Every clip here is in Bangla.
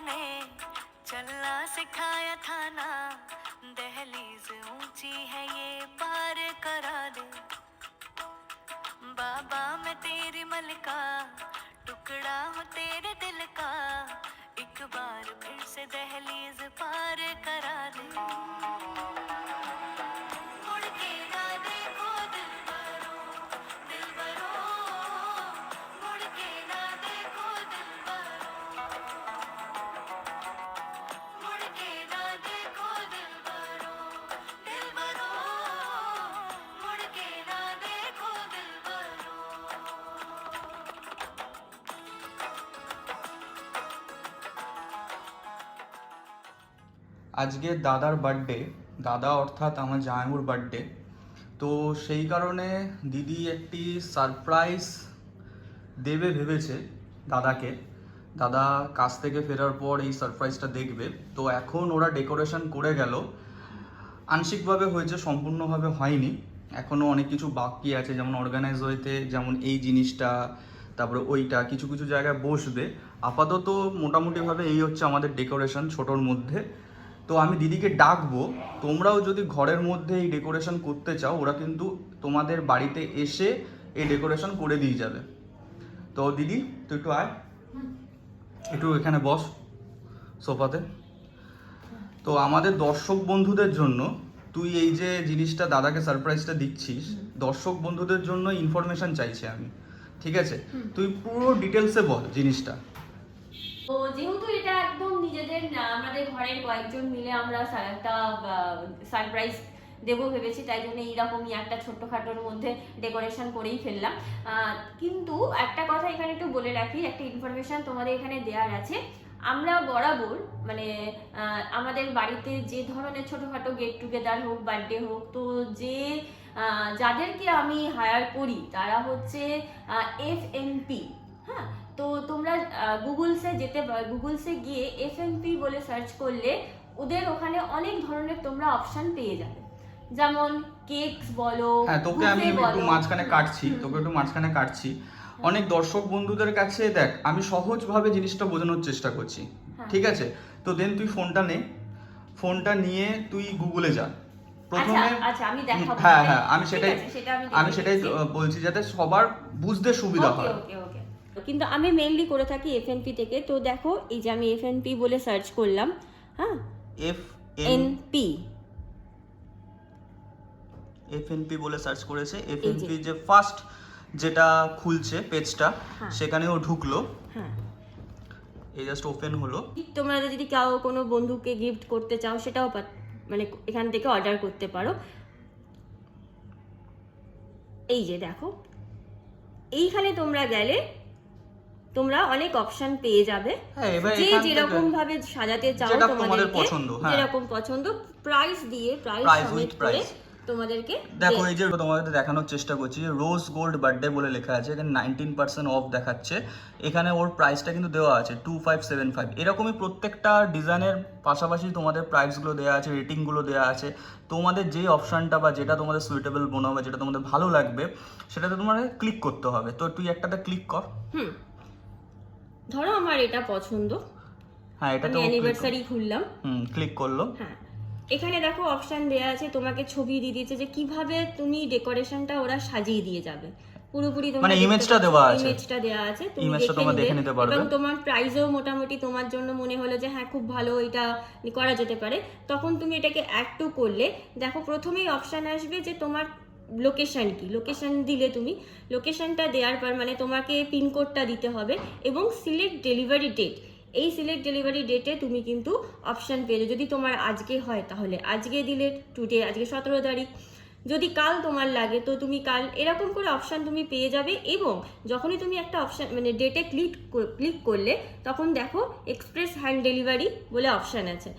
ने चलना सिखाया था ना। दहलीज ऊँची है ये, पार करा दे। बाबा, मैं तेरी मलिका, टुकड़ा हूँ तेरे दिल का। एक बार फिर से दहलीज पार करा दे। আজকে দাদার বার্থডে দাদা অর্থাৎ আমার জামাইবুর বার্থডে তো সেই কারণে দিদি একটি সারপ্রাইজ দেবে ভেবেছে দাদাকে। দাদা কাজ থেকে ফেরার পর এই সারপ্রাইজটা দেখবে। তো এখন ওরা ডেকোরেশন করে গেল। আংশিকভাবে হয়েছে, সম্পূর্ণভাবে হয়নি। এখনও অনেক কিছু বাকি আছে, যেমন অর্গানাইজ হইতে যেমন এই জিনিসটা, তারপরে ওইটা, কিছু কিছু জায়গায় বসবে। আপাতত মোটামুটিভাবে এই হচ্ছে আমাদের ডেকোরেশন ছোটোর মধ্যে। তো আমি দিদিকে ডাকবো তোমরাও যদি ঘরের মধ্যে এই ডেকোরেশন করতে চাও ওরা কিন্তু তোমাদের বাড়িতে এসে এই ডেকোরেশন করে দিয়ে যাবে। তো দিদি তুই একটু আয়। একটু এখানে বস সোফাতে। তো আমাদের দর্শক বন্ধুদের জন্য তুই এই যে জিনিসটা দাদাকে সারপ্রাইজটা দিচ্ছিস দর্শক বন্ধুদের জন্য ইনফরমেশন চাইছি আমি। ঠিক আছে? তুই পুরো ডিটেলসে বল জিনিসটা। তো যেহেতু নিজেদের আমাদের ঘরের কয়েকজন মিলে আমরা একটা সারপ্রাইজ দেবো ভেবেছি, তাই জন্য এইরকমই একটা ছোট্টখাটোর মধ্যে ডেকোরেশন করেই ফেললাম। কিন্তু একটা কথা এখানে একটু বলে রাখি, একটা ইনফরমেশন তোমাদের এখানে দেওয়ার আছে। আমরা বরাবর মানে আমাদের বাড়িতে যে ধরনের ছোটোখাটো গেট টুগেদার হোক বার্থডে হোক, তো যে যাদেরকে আমি হায়ার করি, তারা হচ্ছে এফ পি হ্যাঁ? তো তোমরা গুগলসে যেতে গুগলসে গিয়ে এফ বলে সার্চ করলে ওদের ওখানে অনেক ধরনের তোমরা অপশন পেয়ে যাবে। যেমন কেকস বলো হ্যাঁ তোকে আমি একটু মাঝখানে কাটছি তোকে একটু মাঝখানে কাটছি। অনেক দর্শক বন্ধুদের কাছে দেখ আমি সহজভাবে জিনিসটা বোঝানোর চেষ্টা করছি হ্যাঁ। ঠিক আছে? তো দেন তুই ফোনটা নে ফোনটা নিয়ে তুই গুগলে যা। আচ্ছা প্রথমে আচ্ছা আমি হ্যাঁ হ্যাঁ আমি সেটাই আমি সেটাই বলছি যাতে সবার বুঝতে সুবিধা হয়। ওকে ওকে। কিন্তু আমি মেইনলি করে থাকি এফএনপি থেকে। তো দেখো এই যে আমি এফএনপি বলে সার্চ করলাম হ্যাঁ? এফ এন এনপি এফএনপি বলে সার্চ করেছে। এফএনপি যে। ফার্স্ট যেটা খুলছে পেজটা হ্যাঁ। সেখানে ও ঢুকলো। হ্যাঁ। এই জাস্ট ওপেন হলো। তোমরা যদি কেউ কোনো বন্ধুকে গিফট করতে চাও সেটাও মানে এখান থেকে অর্ডার করতে পারো। এই যে দেখো এইখানে তোমরা গেলে তোমরা অনেক অপশন পেয়ে যাবে। হ্যাঁ যে যেরকম ভাবে সাজাতে চাও তোমাদের পছন্দ, হ্যাঁ। যেরকম পছন্দ প্রাইস দিয়ে প্রাইস সমেত করে। তোমাদেরকে দেখো এই যে তোমাদের দেখানোর চেষ্টা করছি রোজ গোল্ড বার্থডে বলে লেখা আছে এখানে নাইনটিন পার্সেন্ট অফ দেখাচ্ছে। এখানে ওর প্রাইসটা কিন্তু দেওয়া আছে টু ফাইভ সেভেন ফাইভ এরকমই প্রত্যেকটা ডিজাইনের পাশাপাশি তোমাদের প্রাইসগুলো দেওয়া আছে রেটিংগুলো দেওয়া আছে। তোমাদের যে অপশানটা বা যেটা তোমাদের সুইটেবল মনে হবে যেটা তোমাদের ভালো লাগবে সেটাতে তোমাদের ক্লিক করতে হবে। তো তুই একটাতে ক্লিক কর। হুম। ধরো আমার এটা পছন্দ। হ্যাঁ আমি এটাতে অ্যানিভার্সারি খুললাম। হুম ক্লিক করল। হ্যাঁ। এখানে দেখো অপশন দেওয়া আছে তোমাকে ছবি দিয়ে দিয়েছে যে কীভাবে তুমি ডেকোরেশনটা ওরা সাজিয়ে দিয়ে যাবে। পুরোপুরি মানে ইমেজটা দেওয়া আছে। ইমেজটা দেওয়া আছে তুমি ইমেজটা তোমরা দেখে নিতে পারবে। এবং তোমার প্রাইসও মোটামুটি তোমার জন্য মনে হলো যে হ্যাঁ খুব ভালো এটা করা যেতে পারে। তখন তুমি এটাকে অ্যাড টু করলে দেখো প্রথমেই অপশন আসবে যে তোমার লোকেশন কি? লোকেশন দিলে তুমি। লোকেশনটা দেওয়ার পর মানে তোমাকে পিনকোডটা দিতে হবে এবং সিলেক্ট ডেলিভারি ডেট এই সিলেক্ট ডেলিভারি ডেটে তুমি কিন্তু অপশান পেয়ে। যদি তোমার আজকে হয় তাহলে। আজকে দিলে টুডে আজকে সতেরো তারিখ। যদি কাল তোমার লাগে তো তুমি কাল এরকম করে অপশান তুমি পেয়ে যাবে এবং যখনই তুমি একটা অপশান মানে ডেটে ক্লিক ক্লিক করলে তখন দেখো এক্সপ্রেস হ্যান্ড ডেলিভারি বলে অপশান আছে।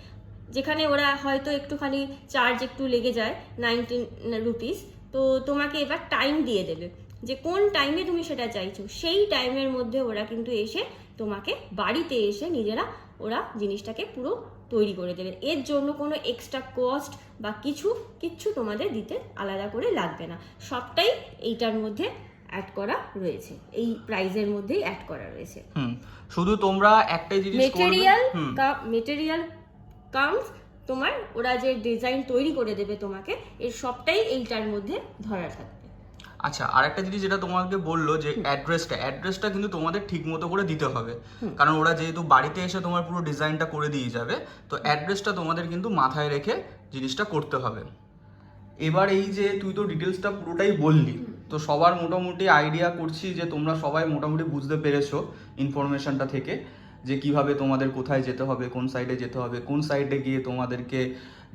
যেখানে ওরা হয়তো একটুখানি চার্জ একটু লেগে যায় নাইনটিন রুপিস তো তোমাকে এবার টাইম দিয়ে দেবে। যে কোন টাইমে তুমি সেটা চাইছো সেই টাইমের মধ্যে ওরা কিন্তু এসে তোমাকে বাড়িতে এসে নিজেরা ওরা জিনিসটাকে পুরো তৈরি করে দেবে। এর জন্য কোনো এক্সট্রা কস্ট বা কিছু কিচ্ছু তোমাদের দিতে আলাদা করে লাগবে না। সবটাই এইটার মধ্যে অ্যাড করা রয়েছে। এই প্রাইজের মধ্যেই অ্যাড করা রয়েছে। শুধু তোমরা একটাই জিনিস মেটেরিয়াল মেটেরিয়াল কামস তোমার ওরা যে ডিজাইন তৈরি করে দেবে তোমাকে এর সবটাই এইটার মধ্যে ধরা থাকবে। আচ্ছা আর একটা জিনিস যেটা তোমাকে বলল যে অ্যাড্রেসটা অ্যাড্রেসটা কিন্তু তোমাদের ঠিক মতো করে দিতে হবে। কারণ ওরা যেহেতু বাড়িতে এসে তোমার পুরো ডিজাইনটা করে দিয়ে যাবে তো অ্যাড্রেসটা তোমাদের কিন্তু মাথায় রেখে জিনিসটা করতে হবে। এবার এই যে তুই তো ডিটেলসটা পুরোটাই বললি তো সবার মোটামুটি আইডিয়া করছি যে তোমরা সবাই মোটামুটি বুঝতে পেরেছ ইনফরমেশনটা থেকে। যে কীভাবে তোমাদের কোথায় যেতে হবে, কোন সাইডে যেতে হবে, কোন সাইডে গিয়ে তোমাদেরকে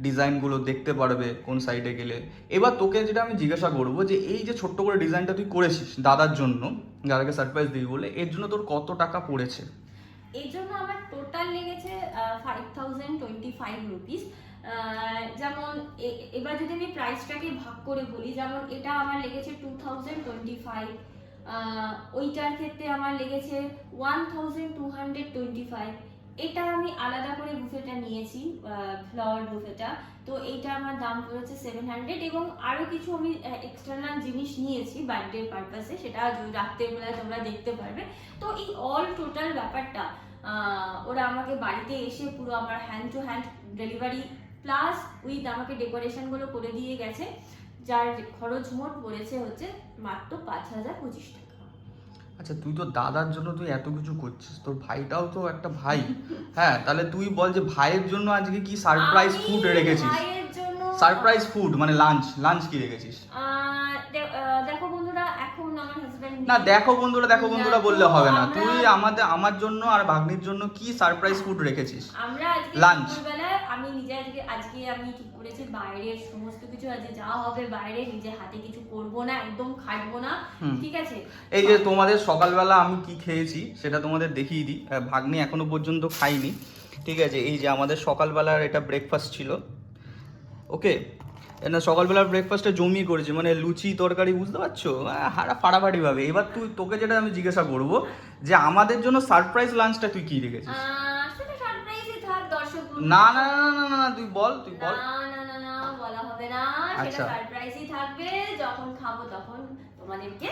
ডিজাইনগুলো দেখতে পারবে, কোন সাইডে গেলে। এবার তোকে যেটা আমি জিজ্ঞাসা করব যে, এই যে ছোট্ট করে ডিজাইনটা তুই করেছিস দাদার জন্য দাদাকে সারপ্রাইজ দিবি বলে, এর জন্য তোর কত টাকা পড়েছে? এই জন্য আমার টোটাল লেগেছে five thousand twenty five rupees যেমন এবার যদি আমি প্রাইসটাকে ভাগ করে বলি, যেমন এটা আমার লেগেছে টু থাউজেন্ড টোয়েন্টি ফাইভ ওইটার ক্ষেত্রে আমার লেগেছে one thousand two hundred twenty five এটা আমি আলাদা করে বুফেটা নিয়েছি ফ্লাওয়ার বুফেটা তো এইটা আমার দাম পড়েছে সেভেন হান্ড্রেড এবং আরও কিছু আমি এক্সটার্নাল জিনিস নিয়েছি বার্থডে পারপাসে সেটা রাত্রেবেলায় তোমরা দেখতে পারবে। তো এই অল টোটাল ব্যাপারটা ওরা আমাকে বাড়িতে এসে পুরো আমার hand to hand delivery plus with আমাকে ডেকোরেশনগুলো করে দিয়ে গেছে। যার খরচ মোট পড়েছে হচ্ছে মাত্র পাঁচ হাজার পঁচিশ টাকা। আচ্ছা তুই তো দাদার জন্য তুই এত কিছু করছিস তোর ভাইটাও তো একটা ভাই। হ্যাঁ তাহলে তুই বল যে ভাইয়ের জন্য আজকে কি সারপ্রাইজ ফুড রেখেছিস? সারপ্রাইজ ফুড মানে লাঞ্চ লাঞ্চ কি রেখেছিস? দেখো বন্ধুরা এখন আমার হাজব্যান্ড না দেখো বন্ধুরা দেখো বন্ধুরা বললে হবে না। তুই আমাদের আমার জন্য আর ভাগ্নির জন্য কি সারপ্রাইজ ফুড রেখেছিস? আমরা আজকে. দুপুরবেলায় আমি নিজে আজকে আজকে আমি ঠিক করেছি বাইরের সমস্ত কিছু আজকে যা হবে বাইরে নিজে হাতে কিছু করব না একদম খাটবো না ঠিক আছে? এই যে তোমাদের সকালবেলা আমি কি খেয়েছি সেটা তোমাদের দেখিয়ে দিই। ভাগ্নি এখনও পর্যন্ত খাইনি ঠিক আছে এই যে আমাদের সকালবেলার এটা ব্রেকফাস্ট ছিল। ওকে না সকালবেলার ব্রেকফাস্টে জমি করেছি মানে লুচি তরকারি বুঝতে পারছ? হারা ফাড়াফাড়ি ভাবে এবার তুই তোকে যেটা আমি জিজ্ঞাসা করব যে আমাদের জন্য সারপ্রাইজ লাঞ্চটা তুই কি রেখেছিস? আহ, সেটা সারপ্রাইজই থাক দর্শক বন্ধু। না না না না না না তুই বল তুই বল। না না না বলা হবে না। আচ্ছা। সেটা সারপ্রাইজই থাকবে যখন খাব তখন তোমাদেরকে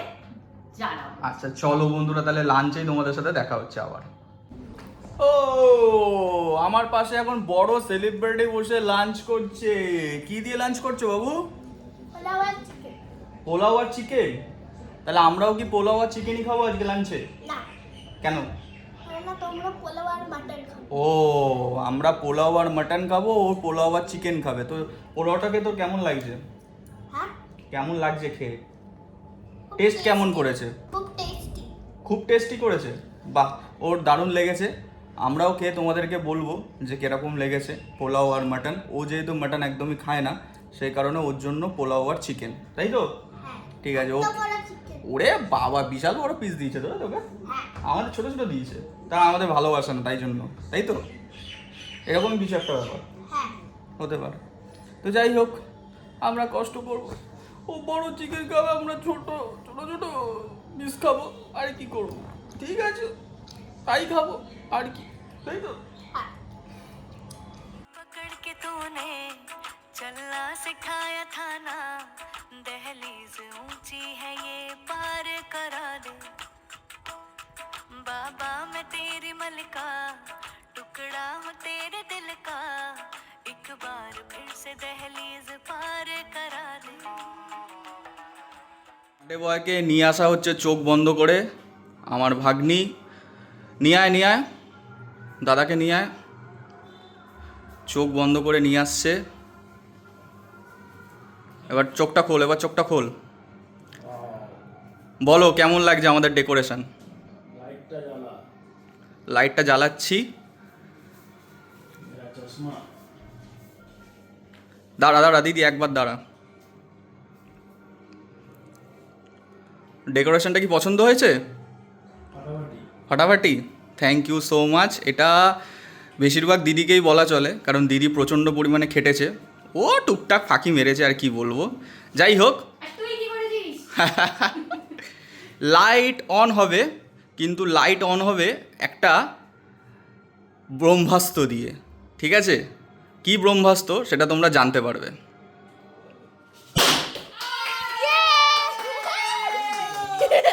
জানাব। আচ্ছা চলো বন্ধুরা তাহলে লাঞ্চেই তোমাদের সাথে দেখা হচ্ছে আবার। ও! আমার পাশে এখন বড় সেলিব্রিটি বসে লাঞ্চ করছে। কি দিয়ে লাঞ্চ করছ বাবু? পোলাও আর চিকেন তাহলে আমরাও কি পোলাও আর চিকেনই খাব আজকে লাঞ্চে কেন? ও আমরা পোলাও আর মাটন খাব ও পোলাও আর চিকেন খাবে। তো পোলাওটাকে তোর কেমন লাগছে? হ্যাঁ? কেমন লাগছে খেয়ে? টেস্ট কেমন করেছে? খুব টেস্টি করেছে? বাহ ওর দারুণ লেগেছে। আমরাও খেয়ে তোমাদেরকে বলব যে কীরকম লেগেছে পোলাও আর মাটন। ও যেহেতু মাটন একদমই খায় না সেই কারণে ওর জন্য পোলাও আর চিকেন তাই তো? হ্যাঁ। ঠিক আছে ও ওরে বাবা বিশাল বড় পিস দিয়েছে তো তোকে? হ্যাঁ। আমাদের ছোট ছোট দিয়েছে। তা আমাদের ভালোবাসে না তাই জন্য। তাই তো? এরকম কিছু একটা ব্যাপার। হ্যাঁ। হতে পারে। তো যাই হোক আমরা কষ্ট করব। ও বড় চিকেন খাবে আমরা ছোট ছোট ছোট। পিস খাব আর কি করব? ঠিক আছে তাই খাব। আর কি তাই তো হ্যাঁ पकड़ के तूने चलना सिखाया था ना दहलीज ऊंची है ये पार करा दे बाबा मैं तेरी मलिका टुकड़ा हूँ तेरे दिल का एक बार फिर से दहलीज पार करा दे বার্থডে বয়কে নিয়ে আসা হচ্ছে চোখ বন্ধ করে আমার ভাগ্নি নিয়ে আয় নিয়ে আয় দাদাকে নিয়ে আয়। চোখ বন্ধ করে নিয়ে আসছে। এবার চোখটা খোল এবার চোখটা খোল। বলো কেমন লাগছে আমাদের ডেকোরেশন লাইটটা জ্বালা। লাইটটা জ্বালাচ্ছি। দাঁড়া দাঁড়া দিদি একবার দাঁড়া। ডেকোরেশনটা কি পছন্দ হয়েছে? ফাটাফাটি। ফাটাফাটি? Thank you so much. এটা বেশিরভাগ দিদিকেই বলা চলে কারণ দিদি প্রচণ্ড পরিমাণে খেটেছে। ও টুকটাক ফাঁকি মেরেছে আর কি বলব। যাই হোক। লাইট অন হবে কিন্তু লাইট অন হবে একটা ব্রহ্মাস্ত্র দিয়ে। ঠিক আছে? কি ব্রহ্মাস্ত্র সেটা তোমরা জানতে পারবে।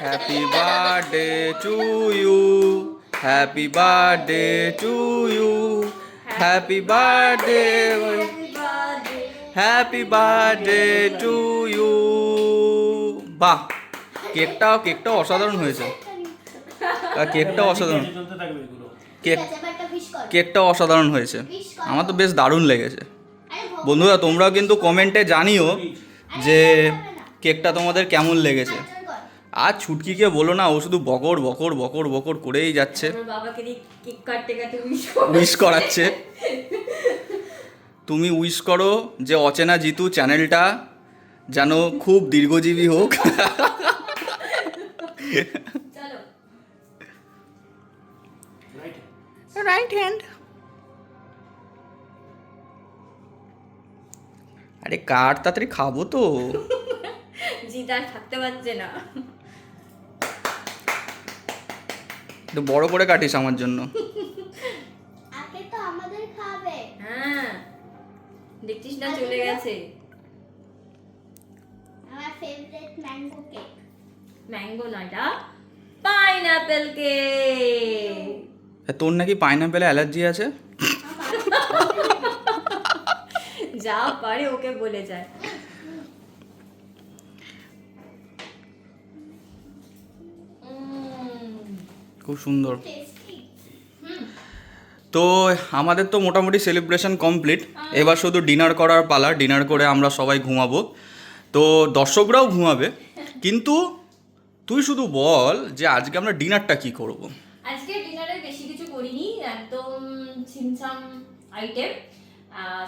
Happy birthday to you happy birthday to you happy birthday happy birthday to you বাহ কেকটাও কেকটাও অসাধারণ হয়েছে আর কেকটাও অসাধারণ কেক। কেকটাও অসাধারণ হয়েছে। আমার তো বেশ দারুণ লেগেছে বন্ধুরা, তোমরাও কিন্তু কমেন্টে জানিও যে কেকটা তোমাদের কেমন লেগেছে। আর ছুটকিকে বলো না ও শুধু বকর বকর বকর বকর করেই যাচ্ছে। উইশ করাচ্ছে। তুমি উইশ করো যে অচেনা জিতু চ্যানেলটা যেন খুব দীর্ঘজীবী হোক। রাইট হ্যান্ড আরে কার তাড়াতাড়ি খাব তো? জিত আর থাকতে পারছে না। একটু বড় করে কাটিস আমার জন্য। আগে তো আমাদের খাবে। হ্যাঁ। দেখছিস না চলে গেছে। আমার ফেভারিট ম্যাঙ্গো কেক ম্যাঙ্গো নয়টা? পাইনাপেল কেক তোর নাকি পাইনাপেলে অ্যালার্জি আছে? যা পারে ওকে বলে যায়। খুব সুন্দর। তো আমাদের তো মোটামুটি সেলিব্রেশন কমপ্লিট এবার শুধু ডিনার করার পালা ডিনার করে আমরা সবাই ঘুমাবো। তো দর্শকরাও ঘুমাবে, কিন্তু তুই শুধু বল যে আজকে আমরা ডিনারটা কি করব? আজকে ডিনারে বেশি কিছু করিনি, একদম আইটেম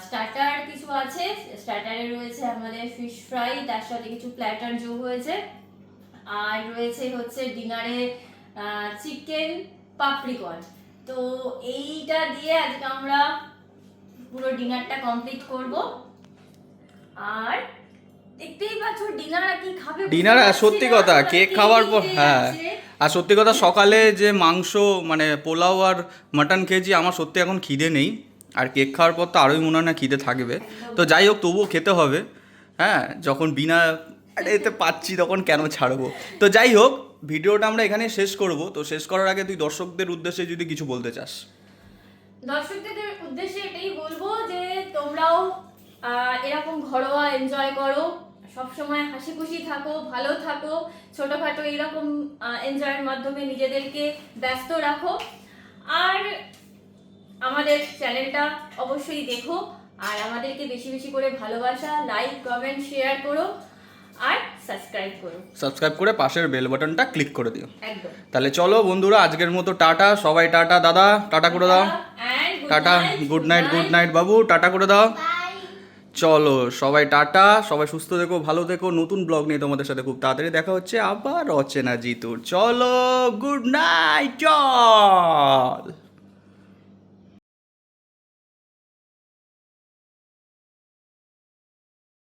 স্টার্টার কিছু আছে স্টার্টারে রয়েছে আমাদের ফিশ ফ্রাই তার সাথে কিছু প্ল্যাটার যোগ হয়েছে। আর রয়েছে হচ্ছে ডিনারে চিকেন পাপড়িকন। তো এইটা দিয়ে আজকে আমরা পুরো ডিনারটা কমপ্লিট করব। আর দেখতেই পাচ্ছ ডিনার কি খাবে ডিনার সত্যি কথা কেক খাওয়ার পর হ্যাঁ আর সত্যি কথা সকালে যে মাংস মানে পোলাও আর মাটন খেয়েছি আমার সত্যি এখন খিদে নেই। আর কেক খাওয়ার পর তো আরোই মনে হয় না খিদে থাকবে। তো যাই হোক তবুও খেতে হবে। হ্যাঁ যখন বিনা আরে এতে পাচ্ছি তখন কেন ছাড়বো? তো যাই হোক ভিডিওটা আমরা এখানে শেষ করব। তো শেষ করার আগে তুই দর্শকদের উদ্দেশ্যে যদি কিছু বলতে চাস। দর্শকদের উদ্দেশ্যে এটাই বলব যে তোমরাও এরকম ঘরোয়া এনজয় করো। সবসময় হাসি খুশি থাকো, ভালো থাকো। ছোটোখাটো এরকম এনজয়ের মাধ্যমে নিজেদেরকে ব্যস্ত রাখো। আর আমাদের চ্যানেলটা অবশ্যই দেখো। আর আমাদেরকে বেশি বেশি করে ভালোবাসা লাইক কমেন্ট শেয়ার করো। আর সাবস্ক্রাইব করো। সাবস্ক্রাইব করে পাশের বেল বাটনটা ক্লিক করে দিও। একদম। তাহলে চলো বন্ধুরা আজকের মতো টাটা। সবাই টাটা দাদা টাটা করে দাও। Tata good night good night বাবু টাটা করে দাও। চলো সবাই টাটা সবাই সুস্থ থেকো ভালো থেকো। নতুন ব্লগ নিয়ে তোমাদের সাথে খুব তাড়াতাড়ি দেখা হচ্ছে আবার অচেনা জিতুর। চলো গুড নাইট চল